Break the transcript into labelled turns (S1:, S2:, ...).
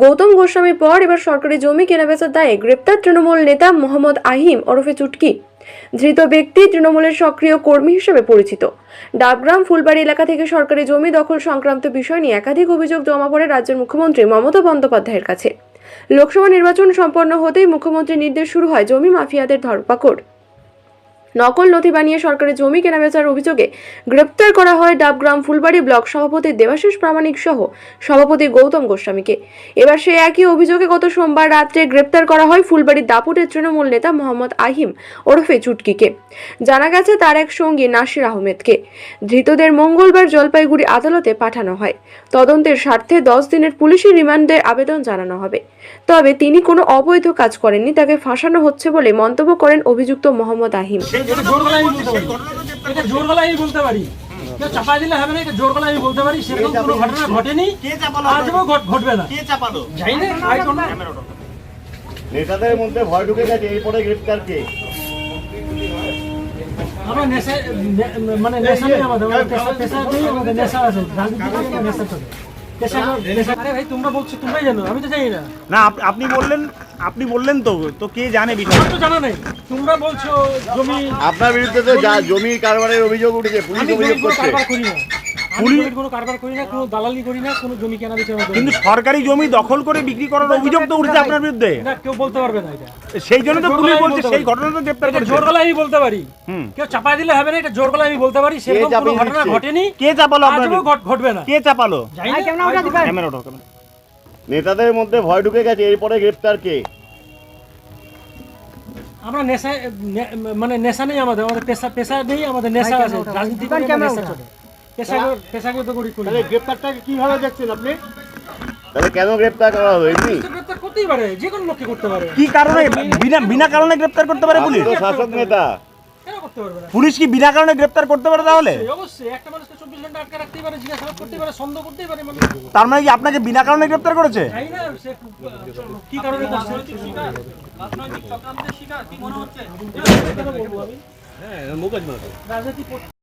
S1: গৌতম গোস্বামীর পর এবার সরকারি জমি কেনাবেচার দায়ে গ্রেপ্তার তৃণমূল নেতা মোহাম্মদ আহিম ওরফে চুটকি। ধৃত ব্যক্তি তৃণমূলের সক্রিয় কর্মী হিসেবে পরিচিত। ডাবগ্রাম ফুলবাড়ি এলাকা থেকে সরকারি জমি দখল সংক্রান্ত বিষয় নিয়ে একাধিক অভিযোগ জমা পড়ে রাজ্যের মুখ্যমন্ত্রী মমতা বন্দ্যোপাধ্যায়ের কাছে। লোকসভা নির্বাচন সম্পন্ন হতেই মুখ্যমন্ত্রীর নির্দেশ শুরু হয় জমি মাফিয়াদের ধরপাকড়। নকল নথি বানিয়ে সরকারি জমি কেনাবেচার অভিযোগে গ্রেপ্তার করা হয় ডাবগ্রাম ফুলবাড়ি ব্লক সভাপতি দেবাশিস প্রামাণিক সহ সভাপতি গৌতম গোস্বামীকে। এবার সেই একই অভিযোগে গত সোমবার রাত্রে গ্রেপ্তার করা হয় ফুলবাড়ির দাপুটের তৃণমূল নেতা মোহাম্মদ আহিম ওরফে চুটকিকে। জানা গেছে তার এক সঙ্গী নাসির আহমেদকে। ধৃতদের মঙ্গলবার জলপাইগুড়ি আদালতে পাঠানো হয়। তদন্তের স্বার্থে দশ দিনের পুলিশি রিমান্ডের আবেদন জানানো হবে। তবে তিনি কোনো অবৈধ কাজ করেননি, তাকে ফাঁসানো হচ্ছে বলে মন্তব্য করেন অভিযুক্ত মোহাম্মদ আহিম।
S2: এটা জোর গলায় আমি বলতে পারি। এটা জোর গলায় আমি বলতে পারি। কেউ চাপা দিলে হবে না এটা জোর গলায় আমি বলতে পারি। সেরকম কোনো ঘটনা ঘটেনি। আজও ঘটবে না।
S3: কে
S2: না I don't
S4: নেতাদের মধ্যে ভয় ঢুকে গেছে এরপরে গ্রেফতার কে?
S2: আমরা নেশা মানে নেশা নেই আমাদের পেশা নেই আমাদের নেশা আছে। রাজনীতি নেশা চলে। আরে ভাই তোমরা বলছো তোমরাই জানো আমি তো জানি না।
S5: না আপনি বললেন আপনি বললেন তো তো কে জানে বিষয়
S2: তো জানা নাই। তোমরা বলছো জমি
S4: আপনার বিরুদ্ধে তো যা জমি কারবারের অভিযোগ উঠেছে পুলিশ অভিযোগ করছে।
S2: কারবার করি না আমি
S5: পুলিশ-
S2: জমির কোনো কারবার করি না কোনো দালালি করি না কোনো জমি কেনা বেচা
S5: কিন্তু সরকারি জমি দখল করে বিক্রি করার অভিযোগ তো উঠেছে আপনার বিরুদ্ধে।
S2: না কেউ বলতে পারবে না এটা।
S5: সেই জন্য তো পুলিশ বলছে সেই ঘটনা তো গ্রেপ্তার
S2: এটা জোর গলায় আমি বলতে পারি। কেউ চাপাই দিলে হবে না এটা জোর গলায় আমি বলতে পারি। সেরকম কোনো ঘটনা ঘটেনি।
S5: কে চাপালো আপনার
S2: ঘটবে না।
S5: কে চাপালো। ক্যামেরা
S4: নেতাদের মধ্যে ভয় ঢুকে গেছে এরপরে গ্রেফতার কে?
S2: আমরা নেশা মানে নেশা নেই আমাদের আমাদের পেশা পেশা নেই আমাদের নেশা আছে রাজনীতি করি নেশা চলে। পেশাগত করি। করি
S3: গ্রেপ্তারটাকে কীভাবে দেখছেন আপনি?
S4: তাহলে কেন গ্রেফতার করা হলো এমনি।
S2: গ্রেপ্তার করতেই পারে যে কোনো লোককে করতে পারে।
S5: কি কারণে? বিনা বিনা কারণে গ্রেপ্তার করতে পারে পুলিশ?
S4: শাসক নেতা।
S2: কেন করতে পারবে না?
S5: পুলিশ কি বিনা কারণে গ্রেপ্তার করতে পারে তাহলে? তার মানে কি আপনাকে বিনা কারণে গ্রেপ্তার করেছে?
S2: জানি